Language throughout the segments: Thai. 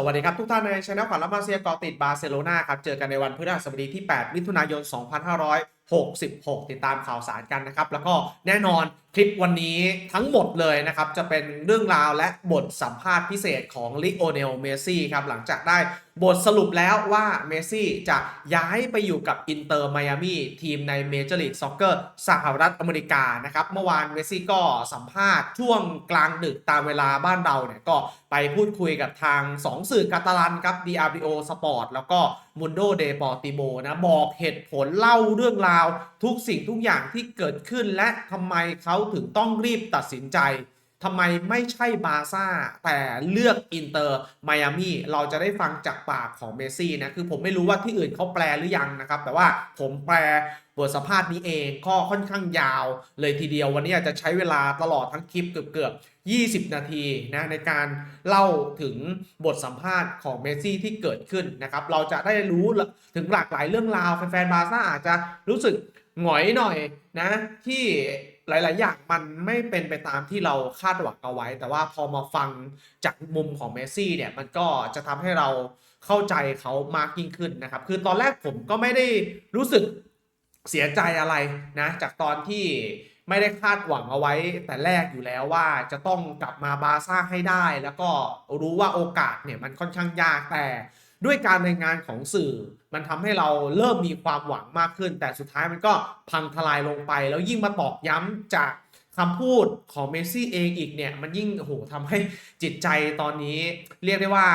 สวัสดีครับทุกท่านในช anel ขวัญละมาเซียกอติดบาร์เซโลนาครับ เจอกันในวันพฤหัสบดีที่ 8 มิถุนายน 2566 ติดตามข่าวสารกันนะครับ แล้วก็แน่นอนคลิปวันนี้ทั้งหมดเลยนะครับ จะเป็นเรื่องราวและบทสัมภาษณ์พิเศษของลิโอเนลเมซี่ครับ หลังจากได้บทสรุปแล้วว่าเมซี่จะย้ายไปอยู่กับอินเตอร์ไมอามีทีมในเมเจอร์ลีกซ็อกเกอร์สหรัฐอเมริกานะครับ เมื่อวานเมซี่ก็สัมภาษณ์ช่วงกลางดึกตามเวลาบ้านเราเนี่ยก็ไปพูดคุยกับทาง 2 สื่อกาตาลันครับ DRBO Sport แล้วก็ Mundo de Portimo นะบอกเหตุผลเล่าเรื่องราว ทุกสิ่งทุกอย่างที่เกิดขึ้นและทำไมเขาถึงต้องรีบตัดสินใจทำไมไม่ใช่บาซ่า แต่เลือกอินเตอร์ไมอามี่เราจะได้ฟังจากปากของเมซี่นะ คือผมไม่รู้ว่าที่อื่นเขาแปลหรือยังนะครับ แต่ว่าผมแปลบทสัมภาษณ์นี้เองก็ค่อนข้างยาว เลยทีเดียววันนี้อาจจะใช้เวลาตลอดทั้งคลิปเกือบๆ20 นาทีนะในการเล่าถึงบทสัมภาษณ์ของเมซี่ที่เกิดขึ้นนะครับ เราจะได้รู้ถึงหลากหลายเรื่องราวแฟนๆบาร์ซ่าอาจจะรู้สึกหงอยหน่อยนะที่ หลาย ๆ อย่างมันไม่เป็นไปตามที่เราคาดหวังเอาไว้ แต่ว่าพอมาฟังจากมุมของเมซี่เนี่ยมันก็จะทำให้เราเข้าใจเขามากยิ่งขึ้นนะครับ คือตอนแรกผมก็ไม่ได้รู้สึกเสียใจอะไรนะจากตอนที่ไม่ได้คาดหวังเอาไว้ แต่แรกอยู่แล้วว่าจะต้องกลับมาบาซ่าให้ได้ แล้วก็รู้ว่าโอกาสเนี่ยมันค่อนข้างยากแต่ ด้วยการรายงานของสื่อ มันทำให้เราเริ่มมีความหวังมากขึ้น แต่สุดท้ายมันก็พังทลายลงไป แล้วยิ่งมาตอกย้ำจาก คำพูดของเมซี่เองอีกเนี่ย มันยิ่งโอ้โหทำให้จิตใจตอนนี้ เรียกได้ว่า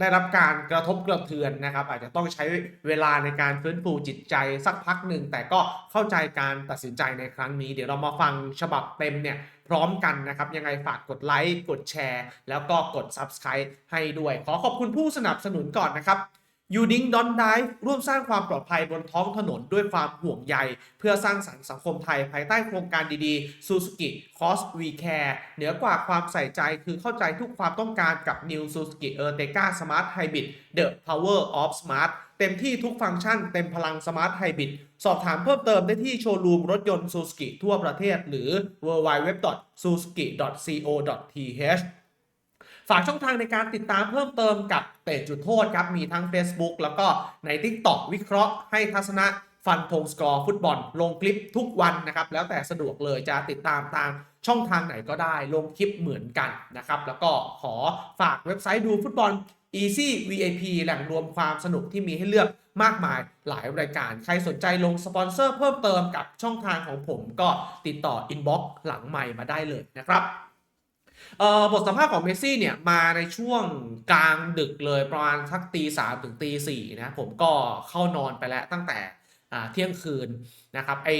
ได้รับการกระทบกระเทือนนะครับ อาจจะต้องใช้เวลาในการฟื้นฟูจิตใจสักพักหนึ่ง แต่ก็เข้าใจการตัดสินใจในครั้งนี้ เดี๋ยวเรามาฟังฉบับเต็มเนี่ย พร้อมกันนะครับ ยังไงฝากกดไลค์กดแชร์ แล้วก็กด Subscribe ให้ด้วย ขอขอบคุณผู้สนับสนุนก่อนนะครับ ยูดิงดอนไดร่วมสร้างความปลอดภัยบนท้องถนนด้วยความห่วงใย เพื่อสร้างสรรค์สังคมไทยภายใต้โครงการดีๆ Suzuki Cost We Care เหนือกว่าความใส่ใจคือเข้าใจทุกความต้องการกับ New Suzuki Ertiga Smart Hybrid The Power of Smart เต็มที่ทุกฟังก์ชันเต็มพลัง Smart Hybrid สอบถามเพิ่มเติมได้ที่โชว์รูมรถยนต์ Suzuki ทั่วประเทศหรือ www.suzuki.co.th ฝากช่องทางในการติดตามเพิ่มเติมกับเตะจุดโทษครับ มีทั้ง Facebook แล้วก็ใน TikTok วิเคราะห์ให้ทัศนะฟันธงสกอร์ฟุตบอล ลงคลิปทุกวันนะครับ แล้วแต่สะดวกเลยจะติดตามทางช่องทางไหนก็ได้ลงคลิปเหมือนกันนะครับ แล้วก็ขอฝากเว็บไซต์ดูฟุตบอล Easy VIP แหล่งรวมความสนุกที่มีให้เลือกมากมายหลายรายการ ใครสนใจลงสปอนเซอร์เพิ่มเติมกับช่องทางของผมก็ติดต่ออินบ็อกซ์หลังใหม่มาได้เลยนะครับ บทสัมภาษณ์ของเมสซี่เนี่ยมาในช่วงกลางดึกเลยประมาณสักตีสามถึงตีสี่นะผมก็เข้านอนไปแล้วตั้งแต่เที่ยงคืนนะครับไอ้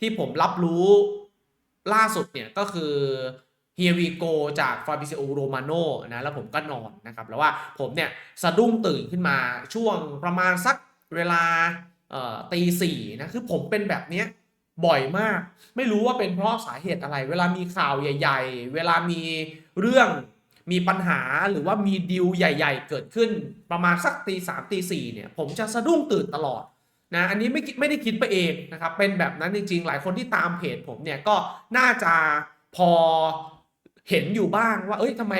ที่ผมรับรู้ล่าสุดเนี่ยก็คือเฮียวีโกจากฟาบิซิโอโรมาโนนะแล้วผมก็นอนนะครับแล้วว่าผมเนี่ยสะดุ้งตื่นขึ้นมาช่วงประมาณสักเวลาตีสี่นะคือผมเป็นแบบเนี้ย บ่อยมาก ไม่รู้ว่าเป็นเพราะสาเหตุอะไร เวลามีข่าวใหญ่ ๆ เวลามีเรื่องมีปัญหาหรือว่ามีดิวใหญ่ ๆ เกิดขึ้นประมาณสักตีสามตีสี่เนี่ย ผมจะสะดุ้งตื่นตลอดนะอันนี้ไม่ไม่ได้คิดไปเองนะครับเป็นแบบนั้นจริงๆ หลายคนที่ตามเพจผมเนี่ยก็น่าจะพอเห็นอยู่บ้างว่า เอ้ยทำไม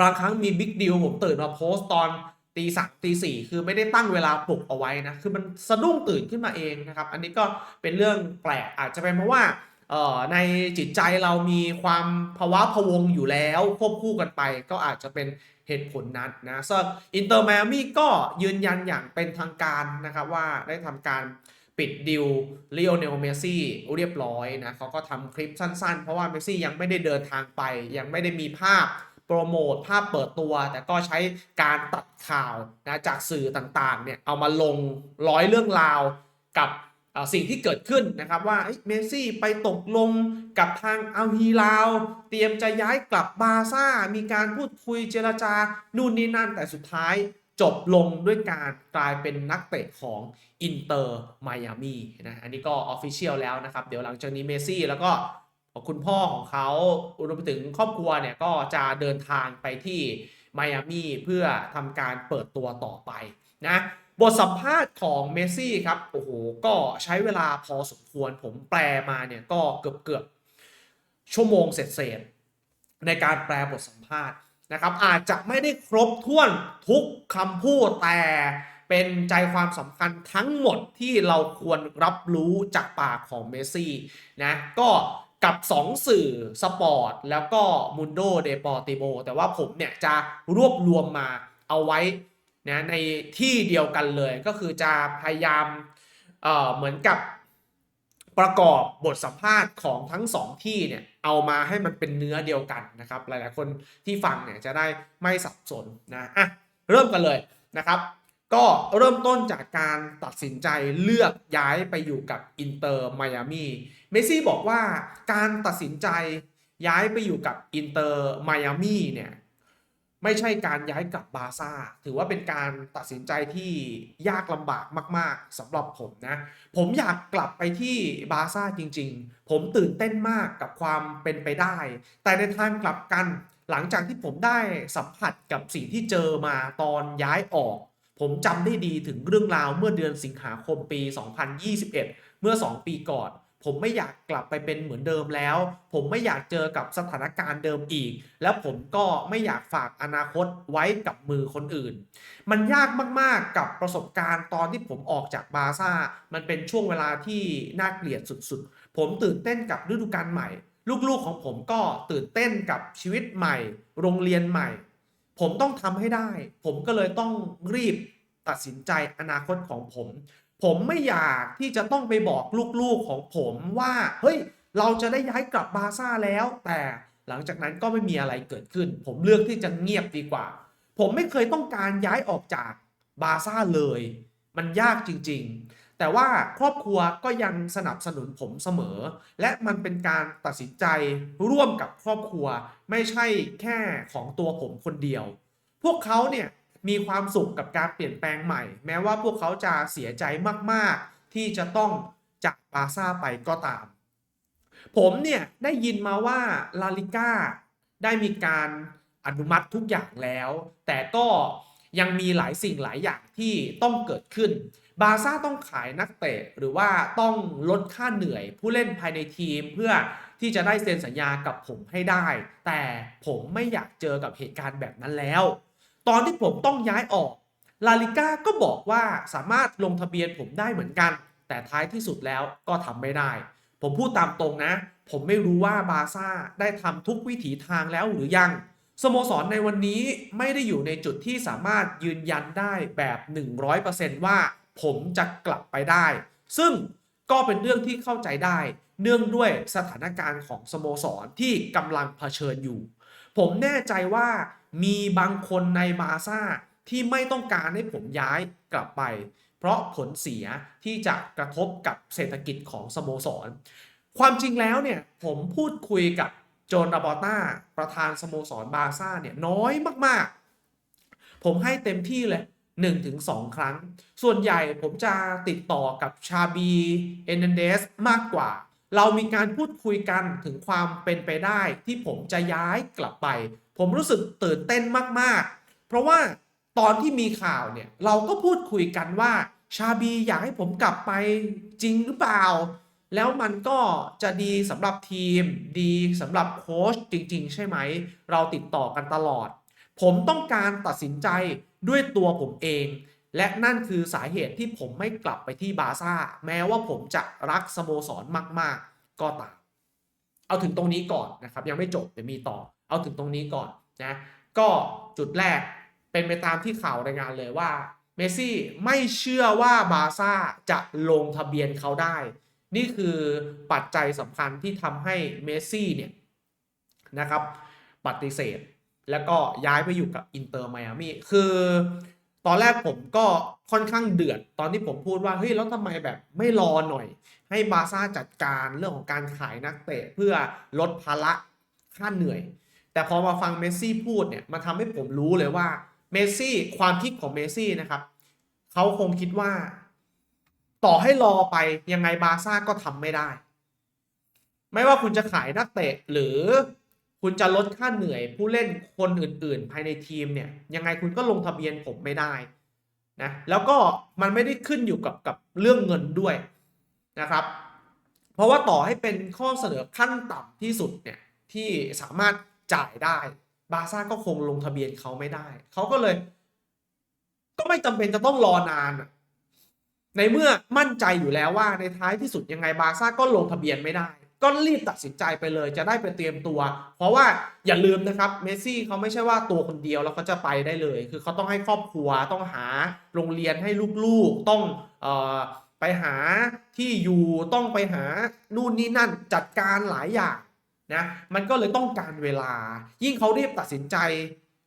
บางครั้งมีบิ๊กดิวผมตื่นมาโพสต์ตอน ตีสามตีสี่คือไม่ได้ตั้งเวลาปลุกเอาไว้นะ คือมันสะดุ้งตื่นขึ้นมาเองนะครับ อันนี้ก็เป็นเรื่องแปลกอาจจะเป็นเพราะว่าในจิตใจเรามีความภาวะพะวงอยู่แล้วควบคู่กันไป ก็อาจจะเป็นเหตุผลนั้นนะซึ่งอินเตอร์แมมี่ก็ยืนยันอย่างเป็นทางการนะครับว่าได้ทำการปิดดิวลีโอเนลเมซี่เรียบร้อยนะเขาก็ทำคลิปสั้นๆ เพราะว่าเมซี่ยังไม่ได้เดินทางไป ยังไม่ได้มีภาพ โปรโมทภาพเปิดตัว แต่ก็ใช้การตัดข่าวนะจากสื่อต่างๆเนี่ยเอามาลงร้อยเรื่องราวกับสิ่งที่เกิดขึ้นนะครับว่าเอ้เมสซี่ไปตกลงกับทางอัลฮีลาว เตรียมจะย้ายกลับบาซ่า มีการพูดคุยเจรจา นู่นนี่นั่นแต่สุดท้ายจบลงด้วยการกลายเป็นนักเตะของอินเตอร์ไมอามีนะอันนี้ก็ออฟฟิเชียลแล้วนะครับ เดี๋ยวหลังจากนี้เมสซี่แล้วก็ คุณพ่อของเขารวมไปถึงครอบครัวเนี่ยก็จะเดินทางไปที่ไมอามี่เพื่อทำการเปิดตัวต่อไปนะบทสัมภาษณ์ของเมสซี่ครับโอ้โหก็ใช้เวลาพอสมควรผมแปลมาเนี่ยก็เกือบเกือบชั่วโมงเสร็จในการแปลบทสัมภาษณ์นะครับ อาจจะไม่ได้ครบถ้วนทุกคำพูดแต่เป็นใจความสำคัญทั้งหมดที่เราควรรับรู้จากปากของเมสซี่นะก็ กับ 2 สื่อสปอร์ตแล้วก็มุนโดเดปอร์ติโ o แต่ว่าผมเนี่ยจะรวบรวมมาเอาไว้นะในที่เดียวกันเลยก็คือจะพยายามเเหมือนกับประกอบบทสัมภาษณ์ของทั้งสองที่เนี่ยเอามาให้มันเป็นเนื้อเดียวกันนะครับ หลายๆคนที่ฟังเนี่ยจะได้ไม่สับสนนะอะเริ่มกันเลยนะครับ ก็เริ่มต้นจากการตัดสินใจเลือกย้ายไปอยู่กับอินเตอร์ไมอามีเมซี่บอกว่าการตัดสินใจย้ายไปอยู่กับอินเตอร์ไมอามีเนี่ยไม่ใช่การย้ายกลับบาซ่า ถือว่าเป็นการตัดสินใจที่ยากลำบากมาก ๆสำหรับผมนะ ผมอยากกลับไปที่บาซ่าจริง ๆ ผมตื่นเต้นมากกับความเป็นไปได้ แต่ในทางกลับกันหลังจากที่ผมได้สัมผัสกับสิ่งที่เจอมาตอนย้ายออก ผมจำได้ดีถึงเรื่องราวเมื่อเดือนสิงหาคมปี 2021 เมื่อ 2 ปีก่อน ผมไม่อยากกลับไปเป็นเหมือนเดิมแล้ว ผมไม่อยากเจอกับสถานการณ์เดิมอีก แล้วผมก็ไม่อยากฝากอนาคตไว้กับมือคนอื่น มันยากมากๆกับประสบการณ์ตอนที่ผมออกจากบาร์ซ่า มันเป็นช่วงเวลาที่น่าเกลียดสุดๆ ผมตื่นเต้นกับฤดูกาลใหม่ ลูกๆของผมก็ตื่นเต้นกับชีวิตใหม่ โรงเรียนใหม่ ผมต้องทำให้ได้ ผมก็เลยต้องรีบตัดสินใจอนาคตของผม ผมไม่อยากที่จะต้องไปบอกลูกๆของผมว่า เฮ้ย เราจะได้ย้ายกลับบาซ่าแล้ว แต่หลังจากนั้นก็ไม่มีอะไรเกิดขึ้น ผมเลือกที่จะเงียบดีกว่า ผมไม่เคยต้องการย้ายออกจากบาซ่าเลย มันยากจริง ๆ แต่ว่าครอบครัวก็ยังสนับสนุนผมเสมอ และมันเป็นการตัดสินใจร่วมกับครอบครัว ไม่ใช่แค่ของตัวผมคนเดียว พวกเขาเนี่ยมีความสุขกับการเปลี่ยนแปลงใหม่ แม้ว่าพวกเขาจะเสียใจมากๆ ที่จะต้องจากบาซ่าไปก็ตาม ผมเนี่ยได้ยินมาว่าลาลิก้าได้มีการอนุมัติทุกอย่างแล้ว แต่ก็ ยังมีหลายสิ่งหลายอย่างที่ต้องเกิดขึ้น บาซ่าต้องขายนักเตะหรือว่าต้องลดค่าเหนื่อยผู้เล่นภายในทีมเพื่อที่จะได้เซ็นสัญญากับผมให้ได้ แต่ผมไม่อยากเจอกับเหตุการณ์แบบนั้นแล้ว ตอนที่ผมต้องย้ายออกลาลิก้าก็บอกว่าสามารถลงทะเบียนผมได้เหมือนกัน แต่ท้ายที่สุดแล้วก็ทำไม่ได้ ผมพูดตามตรงนะ ผมไม่รู้ว่าบาซ่าได้ทำทุกวิถีทางแล้วหรือยัง สโมสรในวันนี้ไม่ได้อยู่ในจุดที่สามารถยืนยันได้แบบ 100%ว่าผมจะกลับไปได้ ซึ่งก็เป็นเรื่องที่เข้าใจได้ เนื่องด้วยสถานการณ์ของสโมสรที่กำลังเผชิญอยู่ ผมแน่ใจว่ามีบางคนในบาซ่าที่ไม่ต้องการให้ผมย้ายกลับไป เพราะผลเสียที่จะกระทบกับเศรษฐกิจของสโมสร ความจริงแล้วเนี่ยผมพูดคุยกับ โจนราบอต้าประธานสโมสรบาร์ซ่าเนี่ยน้อยมากๆ ผมให้เต็มที่เลย1-2ครั้ง ส่วนใหญ่ผมจะติดต่อกับชาบีเอเนเดสมากกว่า เรามีการพูดคุยกันถึงความเป็นไปได้ที่ผมจะย้ายกลับไป ผมรู้สึกตื่นเต้นมากๆ เพราะว่าตอนที่มีข่าวเนี่ยเราก็พูดคุยกันว่าชาบีอยากให้ผมกลับไปจริงหรือเปล่า แล้วมันก็จะดีสำหรับทีม ดีสำหรับโค้ชจริง ๆ ใช่ไหม เราติดต่อกันตลอด ผมต้องการตัดสินใจด้วยตัวผมเอง และนั่นคือสาเหตุที่ผมไม่กลับไปที่บาร์ซ่า แม้ว่าผมจะรักสโมสรมาก ๆ ก็ตาม เอาถึงตรงนี้ก่อนนะครับ ยังไม่จบเดี๋ยวมีต่อ เอาถึงตรงนี้ก่อนนะก็จุดแรกเป็นไปตามที่ข่าวรายงานเลยว่าเมสซี่ไม่เชื่อว่าบาร์ซ่าจะลงทะเบียนเขาได้ นี่คือปัจจัยสำคัญที่ทำให้เมสซี่เนี่ยนะครับปฏิเสธ แล้วก็ย้ายไปอยู่กับอินเตอร์ไมอามี่คือตอนแรกผมก็ค่อนข้างเดือด ตอนที่ผมพูดว่าเฮ้ยแล้วทำไมแบบไม่รอหน่อย ให้บาซ่าจัดการเรื่องของการขายนักเตะเพื่อลดภาระค่าเหนื่อย แต่พอมาฟังเมสซี่พูดเนี่ยมันทำให้ผมรู้เลยว่าเมสซี่ความคิดของเมสซี่นะครับเขาคงคิดว่า ต่อให้รอไปยังไงบาซ่าก็ทำไม่ได้ ไม่ว่าคุณจะขายนักเตะหรือคุณจะลดค่าเหนื่อยผู้เล่นคนอื่น ๆ ภายในทีมเนี่ยยังไงคุณก็ลงทะเบียนผมไม่ได้นะแล้วก็มันไม่ได้ขึ้นอยู่กับกับเรื่องเงินด้วยนะครับ เพราะว่าต่อให้เป็นข้อเสนอขั้นต่ำที่สุดเนี่ยที่สามารถจ่ายได้บาซ่าก็คงลงทะเบียนเขาไม่ได้ เขาก็เลย ก็ไม่จำเป็นจะต้องรอนานอะ ในเมื่อมั่นใจอยู่แล้วว่าในท้ายที่สุดยังไงบาซ่าก็ลงทะเบียนไม่ได้ ก็รีบตัดสินใจไปเลยจะได้ไปเตรียมตัว เพราะว่าอย่าลืมนะครับเมสซี่เขาไม่ใช่ว่าตัวคนเดียวแล้วเขาจะไปได้เลย คือเขาต้องให้ครอบครัวต้องหาโรงเรียนให้ลูกๆต้องออไปหาที่อยู่ต้องไปหานู่นนี่นั่นจัดการหลายอย่างนะมันก็เลยต้องการเวลา ยิ่งเขาเรียบตัดสินใจ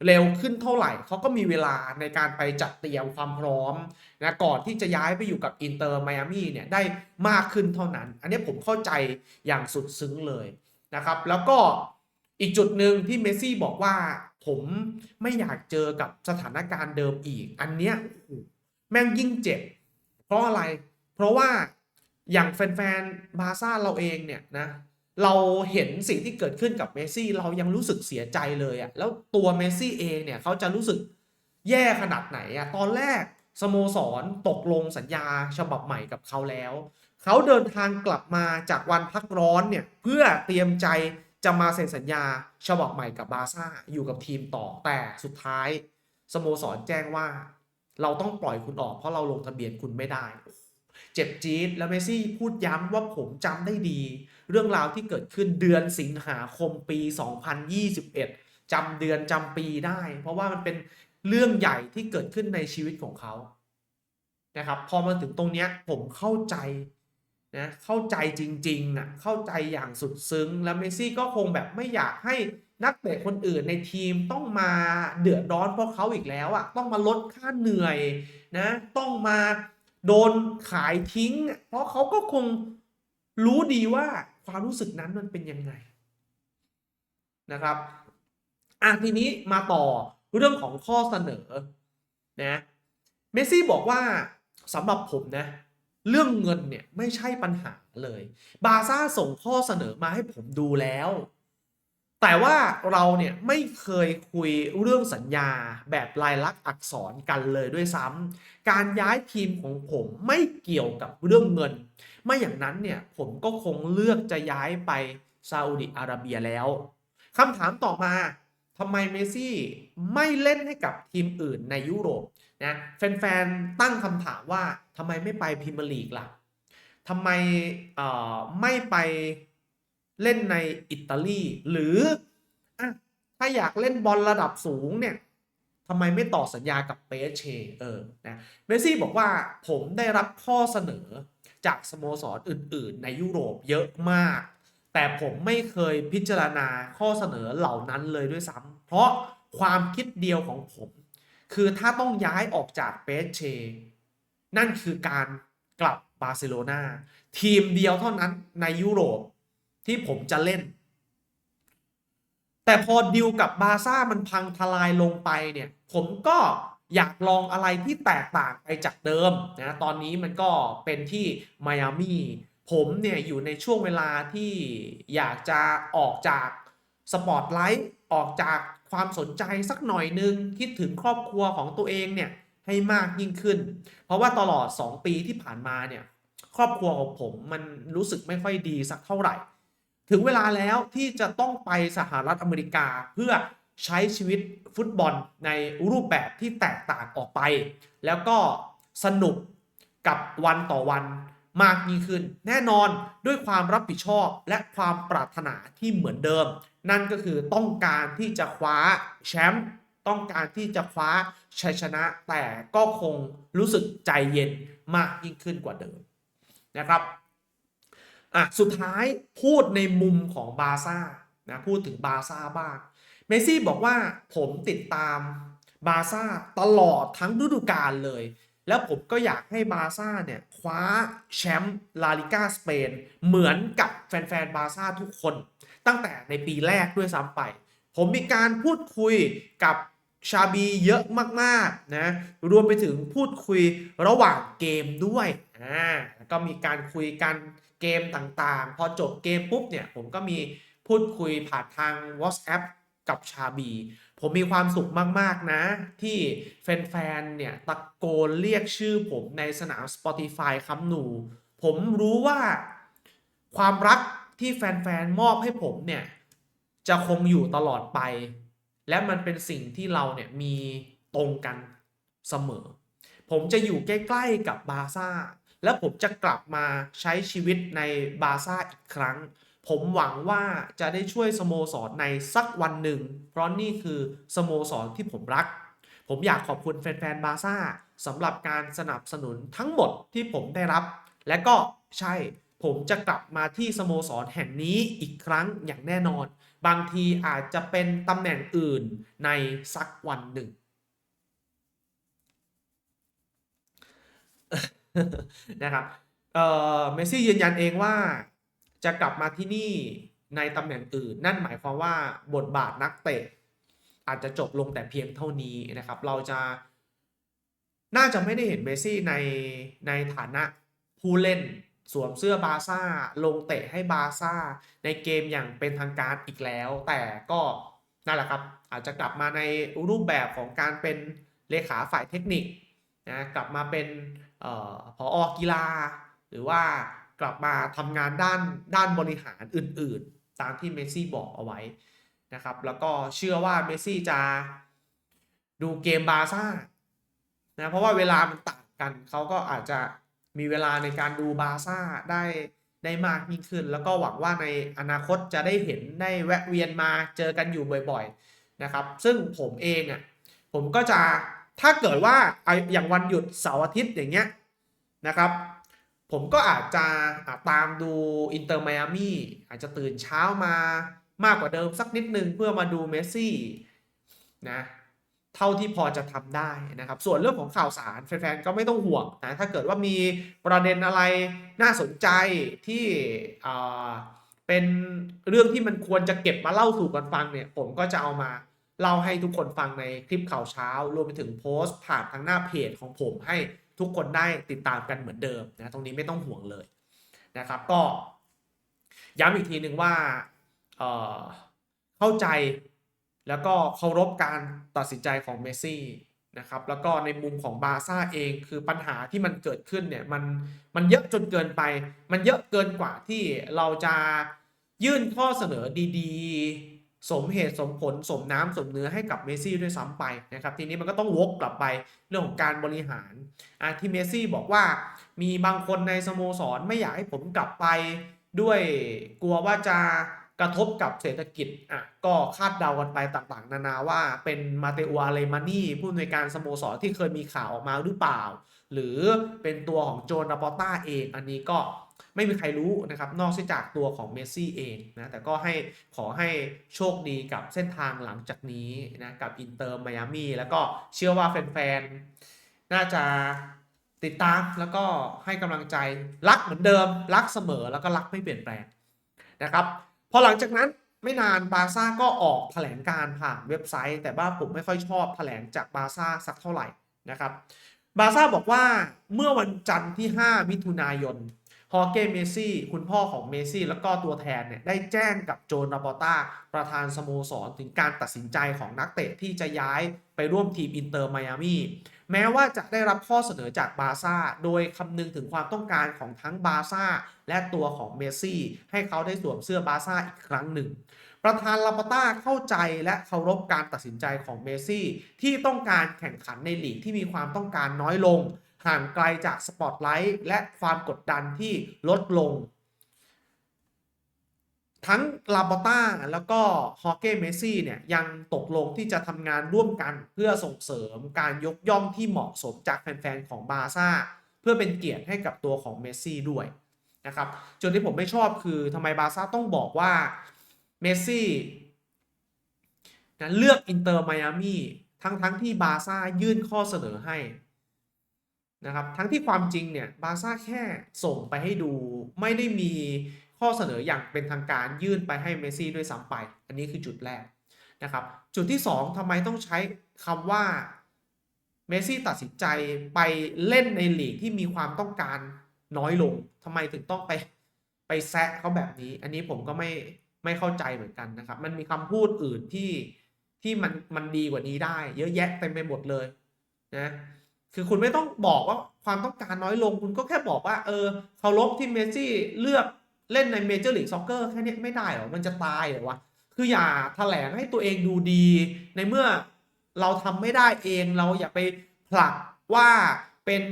เร็วขึ้นเท่าไหร่เขาก็มีเวลาในการไปจัดเตรียมความพร้อมนะก่อนที่จะย้ายไปอยู่กับอินเตอร์ไมอามี่เนี่ยได้มากขึ้นเท่านั้น อันนี้ผมเข้าใจอย่างสุดซึ้งเลยนะครับ แล้วก็อีกจุดหนึ่งที่เมสซี่บอกว่าผมไม่อยากเจอกับสถานการณ์เดิมอีก อันเนี้ยแม่งยิ่งเจ็บ เพราะอะไร เพราะว่าอย่างแฟนๆบาซ่าเราเองเนี่ยนะ เราเห็นสิ่งที่เกิดขึ้นกับเมสซี่เรายังรู้สึกเสียใจเลยอะแล้วตัวเมสซี่เองเนี่ยเขาจะรู้สึกแย่ขนาดไหนอะตอนแรกสโมสรตกลงสัญญาฉบับใหม่กับเขาแล้ว เขาเดินทางกลับมาจากวันพักร้อนเนี่ยเพื่อเตรียมใจจะมาเซ็นสัญญาฉบับใหม่กับบาซ่าอยู่กับทีมต่อแต่สุดท้ายสโมสรแจ้งว่า เราต้องปล่อยคุณออกเพราะเราลงทะเบียนคุณไม่ได้ เจ็บจี๊ดแล้วเมซี่พูดย้ำว่าผมจำได้ดี เรื่องราวที่เกิดขึ้นเดือนสิงหาคมปี 2021จำเดือนจำปีได้ เพราะว่ามันเป็นเรื่องใหญ่ที่เกิดขึ้นในชีวิตของเขานะครับพอมาถึงตรงเนี้ยผมเข้าใจนะเข้าใจจริงๆอะเข้าใจอย่างสุดซึ้ง แล้วเมซี่ก็คงแบบไม่อยากให้นักเตะคนอื่นในทีมต้องมาเดือดร้อนเพราะเขาอีกแล้วอะต้องมาลดค่าเหนื่อยนะต้องมาโดนขายทิ้ง เพราะเขาก็คงรู้ดีว่า ความรู้สึกนั้นมันเป็นยังไงนะครับอะทีนี้มาต่อเรื่องของข้อเสนอนะเมสซี่บอกว่าสำหรับผมนะ เรื่องเงินเนี่ยไม่ใช่ปัญหาเลย บาซ่าส่งข้อเสนอมาให้ผมดูแล้ว แต่ว่าเราเนี่ยไม่เคยคุยเรื่องสัญญาแบบลายลักษณ์อักษรกันเลยด้วยซ้ำการย้ายทีมของผมไม่เกี่ยวกับเรื่องเงิน ไม่อย่างนั้นเนี่ยผมก็คงเลือกจะย้ายไปซาอุดิอาระเบียแล้วคำถามต่อมาทำไมเมซี่ไม่เล่นให้กับทีมอื่นในยุโรปนะแฟนๆ ตั้งคำถามว่าทำไมไม่ไปพรีเมียร์ลีกล่ะทำไมเอ่อไม่ไป เล่นในอิตาลีหรืออถ้าอยากเล่นบอลระดับสูงเนี่ยทำไมไม่ต่อสัญญากับเปเชเออนะเมสซี่บอกว่าผมได้รับข้อเสนอจากสโมสรอื่น ๆ ในยุโรปเยอะมาก แต่ผมไม่เคยพิจารณาข้อเสนอเหล่านั้นเลยด้วยซ้ำเพราะความคิดเดียวของผม คือถ้าต้องย้ายออกจากเปเชนั่นคือการกลับบาร์เซโลนาทีมเดียวเท่านั้นในยุโรป ที่ผมจะเล่น แต่พอดิวกับบาซ่ามันพังทลายลงไปเนี่ย ผมก็อยากลองอะไรที่แตกต่างไปจากเดิมนะตอนนี้มันก็เป็นที่ไมอามี่ผมเนี่ยอยู่ในช่วงเวลาที่อยากจะออกจากสปอตไลท์ออกจากความสนใจสักหน่อยนึง คิดถึงครอบครัวของตัวเองเนี่ยให้มากยิ่งขึ้น เพราะว่าตลอด 2 ปีที่ผ่านมาเนี่ยครอบครัวของผมมันรู้สึกไม่ค่อยดีสักเท่าไหร่ ถึงเวลาแล้วที่จะต้องไปสหรัฐอเมริกาเพื่อใช้ชีวิตฟุตบอลในรูปแบบที่แตกต่างออกไป แล้วก็สนุกกับวันต่อวันมากยิ่งขึ้น แน่นอนด้วยความรับผิดชอบและความปรารถนาที่เหมือนเดิม นั่นก็คือต้องการที่จะคว้าแชมป์ต้องการที่จะคว้าชัยชนะ แต่ก็คงรู้สึกใจเย็นมากยิ่งขึ้นกว่าเดิมนะครับ อะสุดท้ายพูดในมุมของบาซ่านะพูดถึงบาซ่าบ้างเมซี่บอกว่าผมติดตามบาซ่าตลอดทั้งฤดูกาลเลย แล้วผมก็อยากให้บาซ่าเนี่ยคว้าแชมป์ลาลิก้าสเปนเหมือนกับแฟนๆบาซ่าทุกคน ตั้งแต่ในปีแรกด้วยซ้ำไป ผมมีการพูดคุยกับชาบีเยอะมากๆนะรวมไปถึงพูดคุยระหว่างเกมด้วยอ่าก็มีการคุยกัน เกมต่างๆ พอจบเกมปุ๊บเนี่ย ผมก็มีพูดคุยผ่านทาง WhatsApp กับชาบี ผมมีความสุขมาก ๆ นะ ที่แฟน ๆ เนี่ย ตะโกนเรียกชื่อผมในสนาม Spotify คำหนู ผมรู้ว่าความรักที่แฟน ๆ มอบให้ผมเนี่ย จะคงอยู่ตลอดไป และมันเป็นสิ่งที่เราเนี่ยมีตรงกันเสมอ ผมจะอยู่ใกล้ ๆ กับบาซ่า แล้วผมจะกลับมาใช้ชีวิตในบาร์ซ่าอีกครั้ง ผมหวังว่าจะได้ช่วยสโมสรในสักวันหนึ่ง เพราะนี่คือสโมสรที่ผมรัก ผมอยากขอบคุณแฟนๆบาร์ซ่าสำหรับการสนับสนุนทั้งหมดที่ผมได้รับ และก็ใช่ผมจะกลับมาที่สโมสรแห่งนี้อีกครั้งอย่างแน่นอน บางทีอาจจะเป็นตำแหน่งอื่นในสักวันหนึ่ง นะครับเอ่อเมซี่ยืนยันเองว่าจะกลับมาที่นี่ในตำแหน่งอื่น นั่นหมายความว่าบทบาทนักเตะ อาจจะจบลงแต่เพียงเท่านี้นะครับ เราจะน่าจะไม่ได้เห็นเมซี่ในในฐานะผู้เล่นสวมเสื้อบาซ่า ลงเตะให้บาซ่า ในเกมอย่างเป็นทางการอีกแล้ว แต่ก็นั่นแหละครับ อาจจะกลับมาในรูปแบบของการเป็นเลขาฝ่ายเทคนิคนะกลับมาเป็น ผออกีฬา หรือว่ากลับมาทำงานด้านด้านบริหารอื่นๆ ตามที่เมสซี่บอกเอาไว้นะครับ แล้วก็เชื่อว่าเมสซี่จะดูเกมบาซ่านะเพราะว่าเวลามันต่างกัน เขาก็อาจจะมีเวลาในการดูบาซ่าได้ได้มากยิ่งขึ้น แล้วก็หวังว่าในอนาคตจะได้เห็นได้แวะเวียนมาเจอกันอยู่บ่อย ๆนะครับ ซึ่งผมเองอะผมก็จะ ถ้าเกิดว่าอย่างวันหยุดเสาร์อาทิตย์อย่างเงี้ยนะครับ ผมก็อาจจะตามดูอินเตอร์ไมอามี่อาจจะตื่นเช้ามามากกว่าเดิมสักนิดนึงเพื่อมาดูเมสซี่นะเท่าที่พอจะทำได้นะครับ ส่วนเรื่องของข่าวสารแฟนๆก็ไม่ต้องห่วงนะถ้าเกิดว่ามีประเด็นอะไรน่าสนใจที่เป็นเรื่องที่มันควรจะเก็บมาเล่าสู่กันฟังเนี่ย ผมก็จะเอามา เล่าให้ทุกคนฟังในคลิปข่าวเช้า รวมไปถึงโพสต์ผ่านทางหน้าเพจของผมให้ทุกคนได้ติดตามกันเหมือนเดิมนะตรงนี้ไม่ต้องห่วงเลยนะครับก็ย้ำอีกทีหนึ่งว่าเเข้าใจแล้วก็เคารพการตัดสินใจของเมสซี่นะครับแล้วก็ในมุมของบาซ่าเองคือปัญหาที่มันเกิดขึ้นเนี่ยมันมันเยอะจนเกินไป มันเยอะเกินกว่าที่เราจะยื่นข้อเสนอดีๆ สมเหตุสมผลสมน้ำสมเนื้อให้กับเมซี่ด้วยซ้ำไปนะครับทีนี้มันก็ต้องวกกลับไปเรื่องของการบริหารอะที่เมซี่บอกว่ามีบางคนในสโมสรไม่อยากให้ผมกลับไปด้วยกลัวว่าจะกระทบกับเศรษฐกิจอะก็คาดเดากันไปต่างๆ นานาว่าเป็นมาเตอัวเลมานี่ผู้อำนวยการสโมสรที่เคยมีข่าวออกมาหรือเปล่า หรือเป็นตัวของโจนาปอต้าเองอันนี้ก็ ไม่มีใครรู้นะครับนอกจากตัวของเมสซี่เองนะแต่ก็ให้ขอให้โชคดีกับเส้นทางหลังจากนี้นะกับอินเตอร์ไมอามีแล้วก็เชื่อว่าแฟนๆ น่าจะติดตามแล้วก็ให้กำลังใจรักเหมือนเดิม รักเสมอแล้วก็รักไม่เปลี่ยนแปลงนะครับพอหลังจากนั้นไม่นานบาซ่าก็ออกแถลงการผ่านเว็บไซต์ แต่ว่าผมไม่ค่อยชอบแถลงจากบาซ่าสักเท่าไหร่นะครับบาซ่าบอกว่าเมื่อวันจันทร์ที่ 5 มิถุนายน ฮอเก้เมซี่คุณพ่อของเมซี่แล้วก็ตัวแทนเนี่ยได้แจ้งกับโจนาปอต้าประธานสโมสรถึงการตัดสินใจของนักเตะที่จะย้ายไปร่วมทีมอินเตอร์ไมอามี่แม้ว่าจะได้รับข้อเสนอจากบาร์ซ่า โดยคำนึงถึงความต้องการของทั้งบาร์ซ่า และตัวของเมซี่ ให้เขาได้สวมเสื้อบาร์ซ่าอีกครั้งหนึ่ง ประธานลาปต้าเข้าใจและเคารพการตัดสินใจของเมซี่ ที่ต้องการแข่งขันในลีกที่มีความต้องการน้อยลง ห่างไกลจากสปอตไลท์และความกดดันที่ลดลง ทั้งลาปาต้าแล้วก็ฮอเก้เมซี่เนี่ยยังตกลงที่จะทำงานร่วมกันเพื่อส่งเสริมการยกย่องที่เหมาะสมจากแฟนๆของบาร์ซ่าเพื่อเป็นเกียรติให้กับตัวของเมซี่ด้วยนะครับจุดที่ผมไม่ชอบคือทำไมบาร์ซ่าต้องบอกว่าเมซี่นะเลือกอินเตอร์ไมอามี่ทั้งทั้งที่บาร์ซ่ายื่นข้อเสนอให้ นะครับทั้งที่ความจริงเนี่ยบาซ่าแค่ส่งไปให้ดู ไม่ได้มีข้อเสนออย่างเป็นทางการยื่นไปให้เมสซี่ด้วยซ้ำไป อันนี้คือจุดแรกนะครับจุดที่ 2ทำไมต้องใช้คำว่าเมสซี่ตัดสินใจไปเล่นในลีกที่มีความต้องการน้อยลงทำไมถึงต้องไปไปแซะเขาแบบนี้ อันนี้ผมก็ไม่ไม่เข้าใจเหมือนกันนะครับ มันมีคำพูดอื่นที่ที่มันมันดีกว่านี้ได้ เยอะแยะเต็มไปหมดเลยนะ คือคุณไม่ต้องบอกว่าความต้องการน้อยลง คุณก็แค่บอกว่า เออเคารพที่เมสซี่เลือกเล่นในเมเจอร์ลีกซ็อกเกอร์แค่นี้ไม่ได้หรอ มันจะตายหรอวะ คืออย่าแถลงให้ตัวเองดูดี ในเมื่อเราทำไม่ได้เองเราอย่าไปผลักว่าเป็น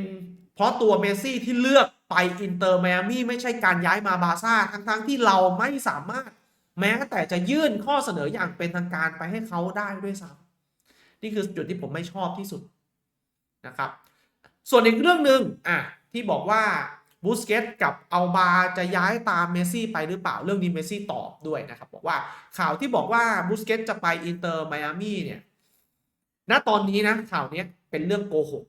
เพราะตัวเมสซี่ที่เลือกไปอินเตอร์ไมอามี่ไม่ใช่การย้ายมาบาร์ซ่าทั้งๆที่เราไม่สามารถแม้แต่จะยื่นข้อเสนออย่างเป็นทางการไปให้เขาได้ด้วยซ้ำนี่คือจุดที่ผมไม่ชอบที่สุด นะครับ ส่วนอีกเรื่องหนึ่งอะที่บอกว่าบูสเกตกับอัลบาจะย้ายตามเมสซี่ไปหรือเปล่าเรื่องนี้เมสซี่ตอบด้วยนะครับบอกว่าข่าวที่บอกว่าบูสเกตจะไปอินเตอร์ไมอามี่เนี่ยณตอนนี้นะข่าวนี้เป็นเรื่องโกหก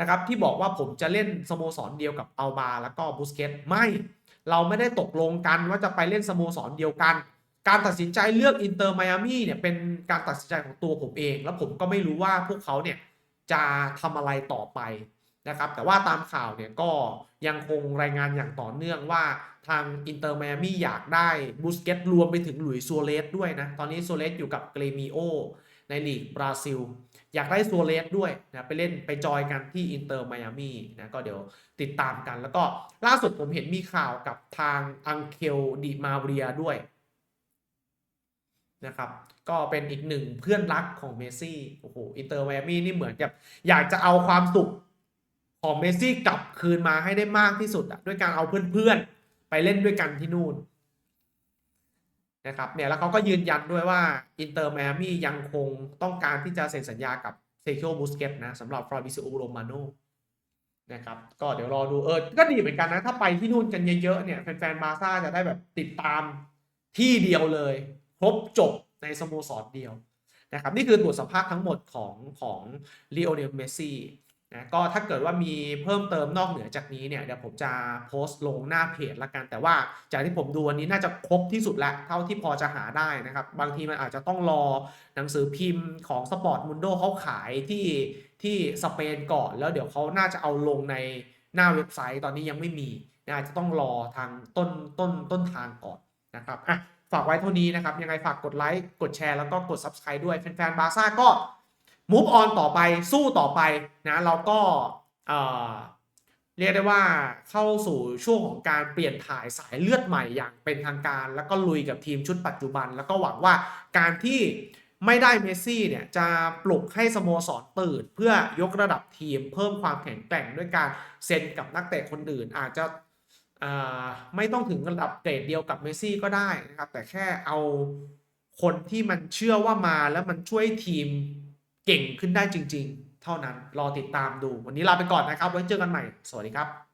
นะครับที่บอกว่าผมจะเล่นสโมสรเดียวกับอัลบาแล้วก็บูสเกตไม่ เราไม่ได้ตกลงกันว่าจะไปเล่นสโมสรเดียวกัน การตัดสินใจเลือกอินเตอร์ไมอามี่เนี่ยเป็นการตัดสินใจของตัวผมเอง แล้วผมก็ไม่รู้ว่าพวกเขาเนี่ย จะทำอะไรต่อไปนะครับ แต่ว่าตามข่าวเนี่ยก็ยังคงรายงานอย่างต่อเนื่องว่าทางอินเตอร์ไมอามี่อยากได้บูสเกตรวมไปถึงหลุยส์ซัวเรสด้วยนะ ตอนนี้ซัวเรสอยู่กับเกรมิโอในลีกบราซิล อยากได้ซัวเรสด้วยนะไปเล่นไปจอยกันที่อินเตอร์ไมอามี่นะก็เดี๋ยวติดตามกัน แล้วก็ล่าสุดผมเห็นมีข่าวกับทางอังเคลดิมาเรียด้วยนะครับ ก็เป็นอีกหนึ่งเพื่อนรักของเมซี่โอ้โหอินเตอร์ไมอามี่นี่เหมือนกับอยากจะเอาความสุขของเมซี่กลับคืนมาให้ได้มากที่สุดอะด้วยการเอาเพื่อนๆ ไปเล่นด้วยกันที่นู่นนะครับเนี่ยแล้วเขาก็ยืนยันด้วยว่าอินเตอร์ไมอามี่ยังคงต้องการที่จะเซ็นสัญญากับเซ k ิโอบูสเกตนะสำหรับฟราบิซิโอโรมาโนนะครับก็เดี๋ยวรอดูเออก็ดีเหมือนกันนะ ถ้าไปที่นู่นกันเยอะๆเนี่ยแฟนๆบาซ่าจะได้แบบติดตามที่เดียวเลย ครบจบ ในสโมสรเดียวนะครับนี่คือตรวจสภาพทั้งหมดของของลีโอเนลเมสซี่นะก็ถ้าเกิดว่ามีเพิ่มเติมนอกเหนือจากนี้เนี่ยเดี๋ยวผมจะโพสต์ลงหน้าเพจละกัน แต่ว่าจากที่ผมดูวันนี้น่าจะครบที่สุดแล้วเท่าที่พอจะหาได้นะครับ บางทีมันอาจจะต้องรอหนังสือพิมพ์ของสปอร์ตมุนโดเขาขายที่ที่สเปนก่อน แล้วเดี๋ยวเขาน่าจะเอาลงในหน้าเว็บไซต์ตอนนี้ยังไม่มีนะอาจจะต้องรอทางต้นต้นต้นทางก่อน นะครับอะฝากไว้เท่านี้นะครับ ยังไงฝากกดไลค์กดแชร์แล้วก็กด Subscribe ด้วยแฟนๆบาร์ซ่าก็ move on ต่อไปสู้ต่อไปนะเราก็เอ่อเรียกได้ว่าเข้าสู่ช่วงของการเปลี่ยนถ่ายสายเลือดใหม่อย่างเป็นทางการ แล้วก็ลุยกับทีมชุดปัจจุบัน แล้วก็หวังว่าการที่ไม่ได้เมสซี่เนี่ยจะปลุกให้สโมสรตื่น เพื่อยกระดับทีมเพิ่มความแข็งแกร่งด้วยการเซ็นกับนักเตะคนอื่น อาจจะ ไม่ต้องถึงระดับเกรดเดียวกับเมสซี่ก็ได้นะครับ แต่แค่เอาคนที่มันเชื่อว่ามาแล้วมันช่วยทีมเก่งขึ้นได้จริง ๆ เท่านั้นรอติดตามดู วันนี้ลาไปก่อนนะครับ ไว้เจอกันใหม่ สวัสดีครับ